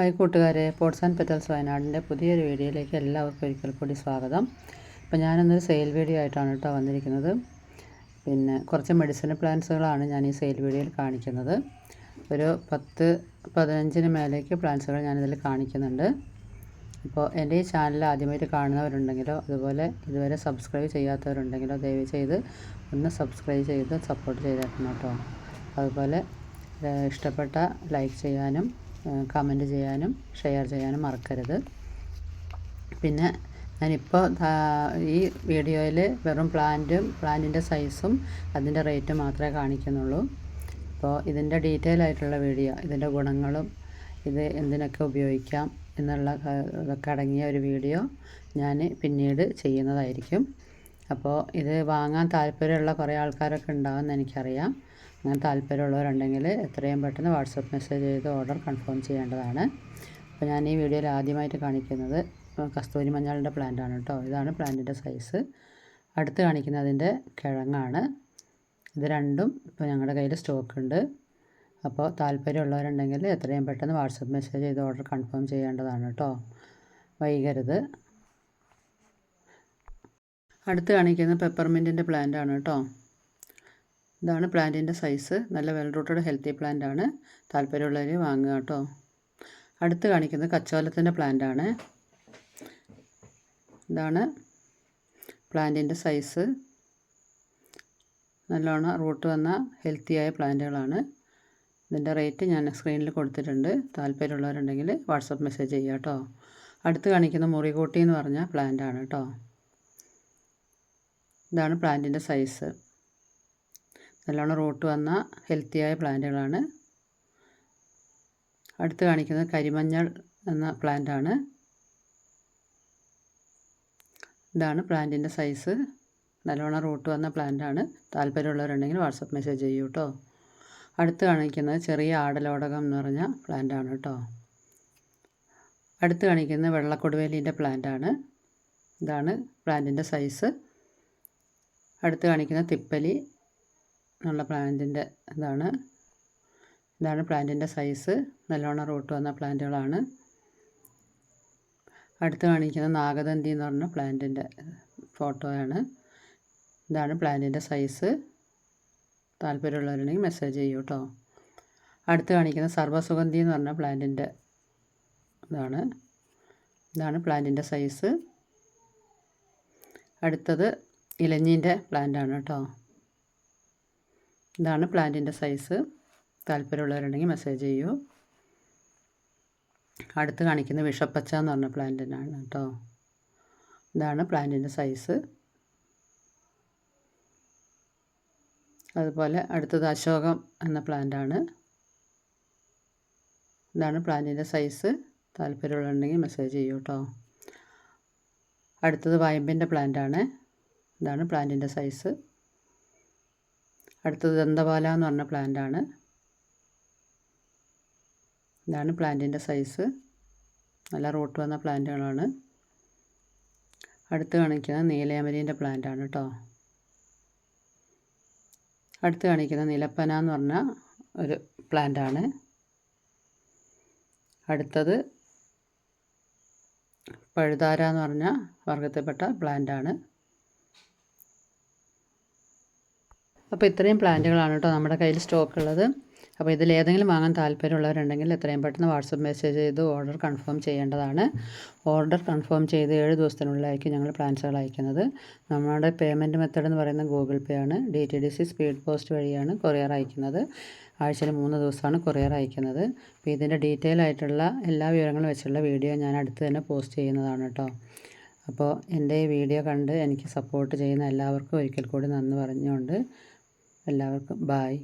Hi കൂട്ടുകാരെ pots and petals വയനാടിന്റെ പുതിയൊരു വീഡിയോയിലേക്ക് എല്ലാവർക്കും ഒരിക്കൽ കൂടി സ്വാഗതം. അപ്പോൾ ഞാനിന്നൊരു സെയിൽ വീഡിയോ ആയിട്ടാണ് കേട്ടോ വന്നിരിക്കുന്നത്. പിന്നെ കുറച്ച് മെഡിസിൻ പ്ലാന്റ്സുകളാണ് ഞാൻ ഈ സെയിൽ വീഡിയോയിൽ കാണിക്കുന്നത്. ഒരു പത്ത് പതിനഞ്ചിന് മേലേക്ക് പ്ലാന്റ്സുകൾ ഞാനിതിൽ കാണിക്കുന്നുണ്ട്. അപ്പോൾ എന്റെ ഈ ചാനൽ ആദ്യമായിട്ട് കാണുന്നവരുണ്ടെങ്കിലോ അതുപോലെ ഇതുവരെ സബ്സ്ക്രൈബ് ചെയ്യാത്തവരുണ്ടെങ്കിലോ ദയവ് ചെയ്ത് ഒന്ന് സബ്സ്ക്രൈബ് ചെയ്ത് സപ്പോർട്ട് ചെയ്തേക്കണം കേട്ടോ. അതുപോലെ ഇഷ്ടപ്പെട്ട ലൈക്ക് ചെയ്യാനും കമന്റ് ചെയ്യാനും ഷെയർ ചെയ്യാനും മറക്കരുത്. പിന്നെ ഞാനിപ്പോൾ ഈ വീഡിയോയിൽ വെറും പ്ലാന്റും പ്ലാന്റിന്റെ സൈസും അതിന്റെ റേറ്റും മാത്രമേ കാണിക്കുന്നുള്ളൂ. അപ്പോൾ ഇതിന്റെ ഡീറ്റെയിൽ ആയിട്ടുള്ള വീഡിയോ ഇതിന്റെ ഗുണങ്ങളും ഇത് എന്തിനൊക്കെ ഉപയോഗിക്കാം എന്നുള്ള ഇതൊക്കെ അടങ്ങിയ ഒരു വീഡിയോ ഞാൻ പിന്നീട് ചെയ്യുന്നതായിരിക്കും. അപ്പോൾ ഇത് വാങ്ങാൻ താല്പര്യമുള്ള കുറേ ആൾക്കാരൊക്കെ ഉണ്ടാകുമെന്ന് എനിക്കറിയാം. അങ്ങനെ താല്പര്യമുള്ളവരുണ്ടെങ്കിൽ എത്രയും പെട്ടെന്ന് വാട്സപ്പ് മെസ്സേജ് ചെയ്ത് ഓർഡർ കൺഫേം ചെയ്യേണ്ടതാണ്. അപ്പോൾ ഞാൻ ഈ വീഡിയോയിൽ ആദ്യമായിട്ട് കാണിക്കുന്നത് കസ്തൂരി മഞ്ഞളിന്റെ പ്ലാന്റ് ആണ് കേട്ടോ. ഇതാണ് പ്ലാന്റിന്റെ സൈസ്. അടുത്ത് കാണിക്കുന്നതിന്റെ കിഴങ്ങാണ്. ഇത് രണ്ടും ഇപ്പോൾ ഞങ്ങളുടെ കയ്യിൽ സ്റ്റോക്ക് ഉണ്ട്. അപ്പോൾ താല്പര്യമുള്ളവരുണ്ടെങ്കിൽ എത്രയും പെട്ടെന്ന് വാട്സപ്പ് മെസ്സേജ് ചെയ്ത് ഓർഡർ കൺഫേം ചെയ്യേണ്ടതാണ് കേട്ടോ. വൈകരുത്. അടുത്ത് കാണിക്കുന്നത് പെപ്പർമിന്റിന്റെ പ്ലാന്റ് ആണ് കേട്ടോ. ഇതാണ് പ്ലാന്റിന്റെ സൈസ്. നല്ല വെൽ റൂട്ടഡ് ഹെൽത്തി പ്ലാന്റ് ആണ്. താല്പര്യമുള്ളവർ വാങ്ങുക കേട്ടോ. അടുത്ത് കാണിക്കുന്നത് കച്ചോലത്തിന്റെ പ്ലാന്റ് ആണ്. ഇതാണ് പ്ലാന്റിന്റെ സൈസ്. നല്ലോണം റൂട്ട് വന്ന ഹെൽത്തിയായ പ്ലാന്റുകളാണ്. ഇതിന്റെ റേറ്റ് ഞാൻ സ്ക്രീനിൽ കൊടുത്തിട്ടുണ്ട്. താല്പര്യമുള്ളവരുണ്ടെങ്കിൽ വാട്സപ്പ് മെസ്സേജ് ചെയ്യുക കേട്ടോ. അടുത്ത് കാണിക്കുന്ന മുറികൂട്ടി എന്ന് പറഞ്ഞ പ്ലാന്റ് ആണ് കേട്ടോ. ഇതാണ് പ്ലാന്റിന്റെ സൈസ്. നല്ലോണം റൂട്ട് വന്ന ഹെൽത്തിയായ പ്ലാന്റുകളാണ്. അടുത്ത് കാണിക്കുന്നത് കരിമഞ്ഞൾ എന്ന പ്ലാന്റാണ്. ഇതാണ് പ്ലാന്റിന്റെ സൈസ്. നല്ലോണം റൂട്ട് വന്ന പ്ലാന്റാണ്. താല്പര്യമുള്ളവരുണ്ടെങ്കിൽ വാട്സപ്പ് മെസ്സേജ് ചെയ്യൂ കേട്ടോ അടുത്ത് കാണിക്കുന്നത് ചെറിയ ആടലോടകം എന്ന് പറഞ്ഞ പ്ലാന്റാണ് കേട്ടോ അടുത്ത് കാണിക്കുന്നത് വെള്ളക്കൊടുവേലിന്റെ പ്ലാന്റാണ്. ഇതാണ് പ്ലാന്റിന്റെ സൈസ്. അടുത്ത് കാണിക്കുന്ന തിപ്പലി എന്നുള്ള പ്ലാന്റിന്റെ ഇതാണ്. ഇതാണ് പ്ലാന്റിന്റെ സൈസ്. നല്ലോണം റൂട്ട് വന്ന പ്ലാന്റുകളാണ്. അടുത്ത് കാണിക്കുന്ന നാഗദന്തി എന്ന് പറഞ്ഞ പ്ലാന്റിന്റെ ഫോട്ടോയാണ്. ഇതാണ് പ്ലാന്റിന്റെ സൈസ്. താല്പര്യമുള്ളവരുണ്ടെങ്കിൽ മെസ്സേജ് ചെയ്യൂ കേട്ടോ. അടുത്ത് കാണിക്കുന്ന സർവസുഗന്ധി എന്ന് പറഞ്ഞ പ്ലാന്റിന്റെ ഇതാണ്. ഇതാണ് പ്ലാന്റിന്റെ സൈസ്. അടുത്തത് ഇലഞ്ഞീന്റെ പ്ലാന്റാണ് കേട്ടോ. ഇതാണ് പ്ലാന്റിന്റെ സൈസ്. താല്പര്യമുള്ളവരുണ്ടെങ്കിൽ മെസ്സേജ് ചെയ്യൂ. അടുത്ത് കാണിക്കുന്ന വിഷപ്പച്ച എന്ന് പറഞ്ഞ പ്ലാന്റിനാണ് കേട്ടോ. ഇതാണ് പ്ലാന്റിന്റെ സൈസ്. അതുപോലെ അടുത്തത് അശോകം എന്ന പ്ലാന്റാണ്. ഇതാണ് പ്ലാന്റിന്റെ സൈസ്. താല്പര്യമുള്ളതുണ്ടെങ്കിൽ മെസ്സേജ് ചെയ്യൂ കേട്ടോ. അടുത്തത് വയമ്പിന്റെ പ്ലാന്റാണ്. ഇതാണ് പ്ലാന്റിന്റെ സൈസ്. അടുത്തത് ദന്തപാല എന്ന് പറഞ്ഞ പ്ലാന്റാണ് ഇതാണ് പ്ലാന്റിന്റെ സൈസ് നല്ല റൂട്ട് വന്ന പ്ലാന്റുകളാണ് അടുത്ത് കാണിക്കുന്നത് നീലയമരീന്റെ പ്ലാന്റാണ് കേട്ടോ അടുത്ത് കാണിക്കുന്ന നിലപ്പന എന്ന് പറഞ്ഞ ഒരു പ്ലാന്റാണ് അടുത്തത് പഴുതാര എന്ന് പറഞ്ഞ വർഗത്തിൽപ്പെട്ട പ്ലാന്റാണ് അപ്പോൾ ഇത്രയും പ്ലാന്റുകളാണ് കേട്ടോ നമ്മുടെ കയ്യിൽ സ്റ്റോക്ക് ഉള്ളത്. അപ്പോൾ ഇതിൽ ഏതെങ്കിലും വാങ്ങാൻ താല്പര്യമുള്ളവരുണ്ടെങ്കിൽ എത്രയും പെട്ടെന്ന് വാട്സപ്പ് മെസ്സേജ് ചെയ്ത് ഓർഡർ കൺഫേം ചെയ്യേണ്ടതാണ്. ഓർഡർ കൺഫേം ചെയ്ത് ഏഴ് ദിവസത്തിനുള്ളിലായിരിക്കും ഞങ്ങൾ പ്ലാൻസുകൾ അയക്കുന്നത്. നമ്മുടെ പേയ്മെന്റ് മെത്തേഡ് എന്ന് പറയുന്നത് ഗൂഗിൾ പേ ആണ്. D T D C speed post വഴിയാണ് കൊറിയർ അയക്കുന്നത്. ആഴ്ചയിൽ മൂന്ന് ദിവസമാണ് കൊറിയർ അയക്കുന്നത്. അപ്പോൾ ഇതിന്റെ ഡീറ്റെയിൽ ആയിട്ടുള്ള എല്ലാ വിവരങ്ങളും വെച്ചുള്ള വീഡിയോ ഞാൻ അടുത്ത് തന്നെ പോസ്റ്റ് ചെയ്യുന്നതാണ് കേട്ടോ. അപ്പോൾ എന്റെ ഈ വീഡിയോ കണ്ട് എനിക്ക് സപ്പോർട്ട് ചെയ്യുന്ന എല്ലാവർക്കും ഒരിക്കൽ കൂടി നന്ദി പറഞ്ഞുകൊണ്ട് എല്ലാവർക്കും. ബായ്